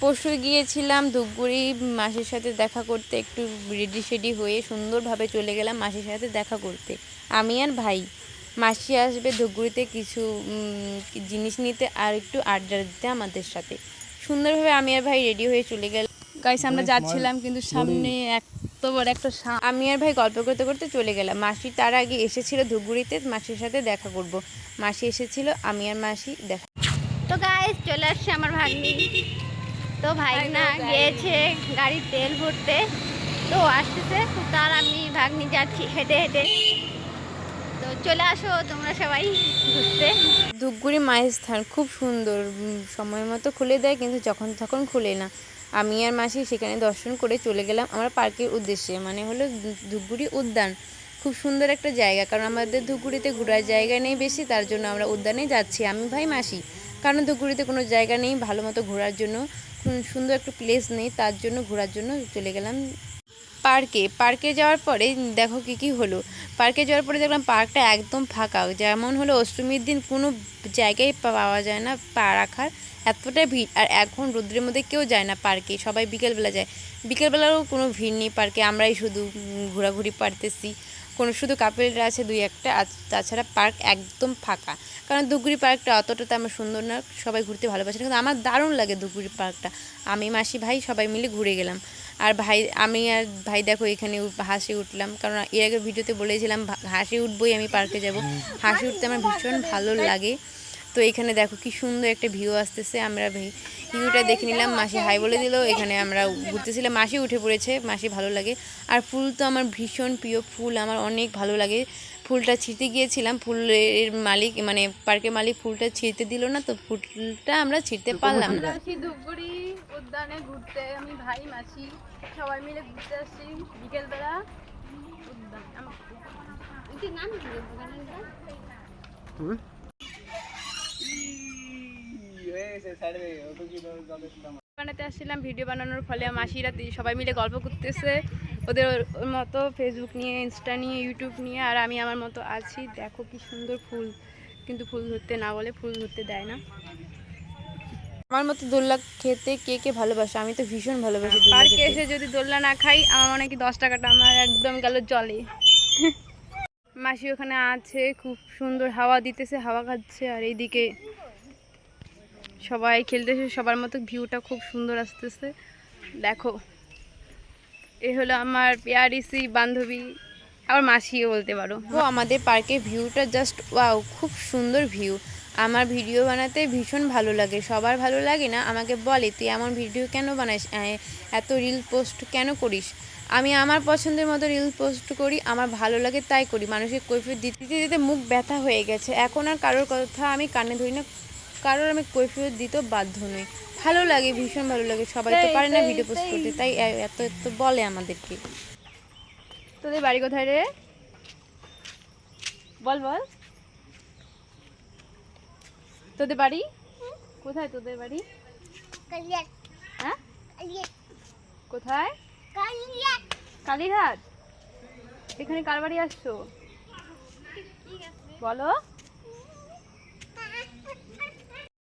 পরশু গিয়েছিলাম ধূপগুড়ি মাসির সাথে দেখা করতে একটু রেডি সেডি হয়ে সুন্দরভাবে চলে গেলাম মাসির সাথে দেখা করতে। আমি আর ভাই। মাসি আসবে ধূপগুড়িতে কিছু জিনিস নিতে আর একটু আড্ডা দিতে আমাদের সাথে। সুন্দরভাবে আমি আর ভাই রেডি হয়ে চলে গেলাম। গাইস আমরা যাচ্ছিলাম কিন্তু সামনে এত বড় একটা আমি আর ভাই গল্প করতে করতে চলে গেলাম। মাসি তার আগে এসেছিল ধূপগুড়িতে মাসির সাথে দেখা করব। মাসি এসেছিল আমি আর মাসি দেখা তো গাইস চলে আসছে আমার ভাগ্নি। তো ভাই না গিয়েছে গাড়ির তেল ভরতে। তো আসতেছে তো তার আমি ভাগ্নি যাচ্ছি হেঁটে হেঁটে। তো চলে আসো তোমরা সবাই ঘুরতে। ধূপগুড়ি মায়ের স্থান খুব সুন্দর সময় মতো খুলে দেয় কিন্তু যখন তখন খুলে না। আমি আর মাসি সেখানে দর্শন করে চলে গেলাম আমার পার্কের উদ্দেশ্যে মানে হলো ধূপগুড়ি উদ্যান। খুব সুন্দর একটা জায়গা কারণ আমাদের ধূপগুড়িতে ঘোরার জায়গা নেই বেশি তার জন্য আমরা উদ্যানে যাচ্ছি আমি ভাই মাসি। কারণ ধূপগুড়িতে কোনো জায়গা নেই ভালো মতো ঘোরার জন্য। সুন্দর একটা প্লেস নেই, তার জন্য ঘোরার জন্য চলে গেলাম পার্কে পার্কে যাওয়ার পরে দেখো কি কি হলো। পার্কে যাওয়ার পরে দেখলাম পার্কটা একদম ফাঁকা। যেমন হলো অষ্টমীর দিন কোনো জায়গায় পাওয়া যায় না পা রাখার এতটাই ভিড়। আর এখন রোদ্রের মধ্যে কেউ যায় না পার্কে সবাই বিকেলবেলা যায়। বিকেলবেলারও কোনো ভিড় নেই পার্কে আমরাই শুধু ঘোরাঘুরি পারতেছি কোনো শুধু কাপেলরা আছে দুই একটা, আর তাছাড়া পার্ক একদম ফাঁকা। কারণ ধুপগুড়ি পার্কটা অতটা তো আমার সুন্দর না, সবাই ঘুরতে ভালোবাসে। কিন্তু আমার দারুণ লাগে ধুপগুড়ি পার্কটা। আমি, মাসি, ভাই সবাই মিলে ঘুরে গেলাম। আর ভাই, আমি আর ভাই দেখো এখানে হাসি উঠলাম। কারণ এর আগে ভিডিওতে বলেছিলাম হাসি উঠবই, আমি পার্কে যাব। হাসি উঠতে আমার ভীষণ ভালো লাগে। তো এখানে দেখো কি সুন্দর একটা ভিউ আসতেছে। আমরা ভিউটা দেখে নিলাম মাসি হাই বলে দিল এখানে আমরা ঘুরতেছিলাম মাসি উঠে পড়েছে মাসি ভালো লাগে। আর ফুল তো আমার ভীষণ প্রিয় ফুল আমার অনেক ভালো লাগে। ফুলটা ছিঁড়তে গিয়েছিলাম ফুলের মালিক মানে পার্কের মালিক ফুলটা ছিঁড়তে দিল না তো ফুলটা আমরা ছিঁড়তে পারলাম না। ধূপগুড়ি উদ্যানে ঘুরতে আমি ভাই মাসি সবাই মিলে ঘুরতে আসছি বিকেলবেলা। উদ্যান বানাতে আসছিলাম ভিডিও বানানোর ফলে মাসিরা সবাই মিলে গল্প করতেছে। ওদের ওর- ওর মতো ফেসবুক নিয়ে ইনস্টা নিয়ে ইউটিউব নিয়ে আর আমি আমার মতো আছি। দেখো কি সুন্দর ফুল। কিন্তু ফুল ধরতে না বলে ফুল ধরতে দেয় না। আমার মতো দোল্লা খেতে কে কে ভালোবাসে? আমি তো ভীষণ ভালোবাসি পার্কে এসে যদি দোলনা না খাই আমার মনে কি দশ টাকাটা আমার একদম গেল জলে। মাসি ওখানে আছে খুব সুন্দর হাওয়া দিতেছে হাওয়া খাচ্ছে আর এইদিকে সবাই খেলতেছে, সবার মতো ভিউটা খুব সুন্দর আসতেছে। দেখো, এ হলো আমার পেয়ারিসি বান্ধবী আবার মাসিও বলতে পারো। ও আমাদের পার্কের ভিউটা জাস্ট ওয়াও খুব সুন্দর ভিউ আমার ভিডিও বানাতে ভীষণ ভালো লাগে, সবার ভালো লাগে না? আমাকে বলে, তুই এমন ভিডিও কেন বানাস? এত রিল পোস্ট কেন করিস? আমি আমার পছন্দের মতো রিল পোস্ট করি, আমার ভালো লাগে তাই করি। মানুষের কৈফিয়ত দিতে দিতে মুখ ব্যথা হয়ে গেছে। এখন আর কারোর কথা আমি কানে ধরি না কারোর আমি কৈফিয়ত দিতেও বাধ্য নই। ভালো লাগে ভীষণ ভালো লাগে। সবাই তো পারে না ভিডিও পোস্ট করতে তাই এত এত বলে আমাদেরকে। তোদের বাড়ি কোথায় রে? বল বল। তোদের বাড়ি? কোথায় তোদের বাড়ি? হ্যাঁ? কোথায়? কালীঘাট। এখানে কার বাড়ি আসছো? বলো।